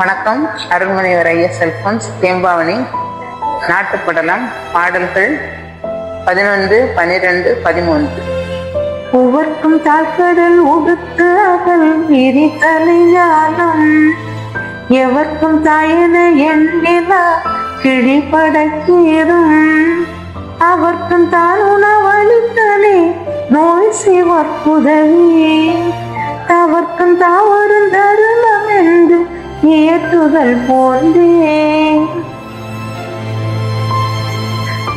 வணக்கம். அருள்மனைவர் ஐஎஸ் செல்போன்ஸ் தேம்பாவணி நாட்டுப்படலம் பாடல்கள் பதினொன்று பனிரெண்டு பதிமூன்று. ஒவ்வொருக்கும் தாழ்கடல் உடுத்து அகல் விரித்தலையாலும் எவர்க்கும் தாயன எண்ணிலா கிழிபடக்கீரும். அவர்க்கும் தான் உணவளித்தனே நோய் செய்வற்புதவி தவர்க்கும் தாவரும் தருணம் என்று ஏற்றுதல் போன்றே.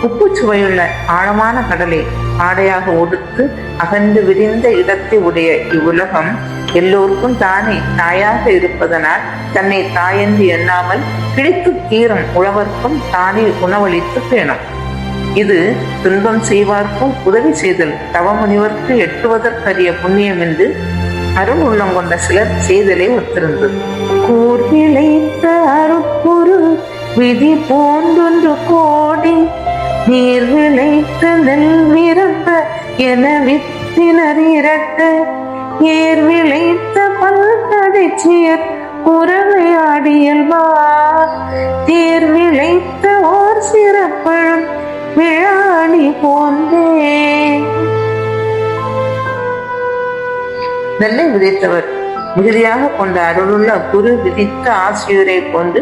உப்பு சுவையுள்ள ஆழமான கடலை ஆடையாக உடுத்து அகன்று விரிந்த இடத்தை உடைய இவ்வுலகம் எல்லோருக்கும் தானே தாயாக இருப்பதனால் தன்னை தாயென்று எண்ணாமல் கிடைத்து தீரும் உழவர்க்கும் தானே உணவளித்து பேணும். இது துன்பம் செய்வார்க்கும் உதவி செய்தல் தவமுனிவர்க்கு எட்டுவதற்கரிய புண்ணியம் என்று அருள் உள்ளம் கொண்ட சிலர் செய்தலை ஒத்திருந்தது கூர் விளைத்த அருட்குரு விதி போன்றொன்று கோடி நீர் விளைத்த நெல் விரப்ப என வித்தினர் இறக்க ஏர் விளைத்த பல்கடை சேர் உறவையாடியல்வார் தேர் விளைத்த ஓர் சிறப்பழும் விழாடி போன்றே. நெல்லை விதைத்தவர் மிகுதியாக கொண்ட அருளுள்ள குரு விதித்த ஆசிரியரை கொண்டு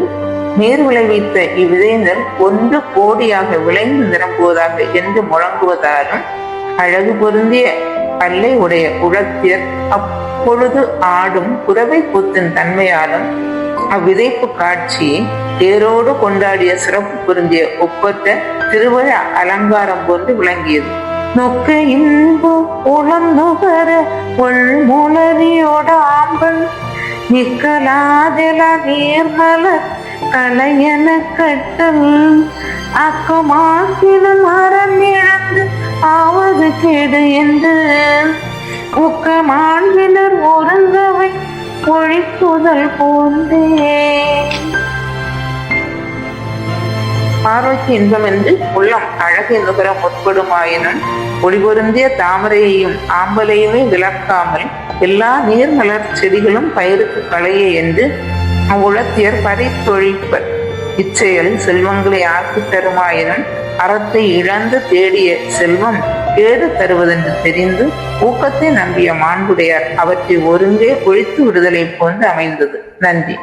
நீர் விளைவித்த இவ்விதைந்தல் ஒன்று கோடியாக விளைந்து நிரம்புவதாக என்று முழங்குவதாலும் அழகு பொருந்திய பல்லை உடைய உழத்தியர் அப்பொழுது ஆடும் குறவை கூத்தின் தன்மையாலும் அவ்விதைப்பு காட்சியை தேரோடு கொண்டாடிய சிறப்பு பொருந்திய ஒப்பற்ற திருவிழா அலங்காரம் போன்று விளங்கியது. நொக்க இன்பு உளந்துகர உள்முளரியோட ஆம்பல் நிக்கலாதெல நீர்மல கலையன கட்டல் அக்கமாக்கினும் அறம் இழந்து ஆவது கெடு என்று. உக்கமாண்பினர் ஒருங்கவை ஒழிப்புதல் போன்றே. பார்வைக்கு இன்பம் என்று உள்ளம் அழகு நுகர முற்படுமாயினும் ஒளிபொருந்திய தாமரையையும் ஆம்பலையுமே விளக்காமல் எல்லா நீர்மலர் செடிகளும் பயிருக்கு களைய என்று அவ்வுளத்தியர் பறித்தொழிப்பர் இச்செயல் செல்வங்களை ஆக்கி தருமாயினும் அறத்தை இழந்து தேடிய செல்வம் கேடு தருவதென்று தெரிந்து ஊக்கத்தை நம்பிய மாண்புடையார் அவற்றை ஒருங்கே ஒழித்து விடுதலை போன்று அமைந்தது. நன்றி.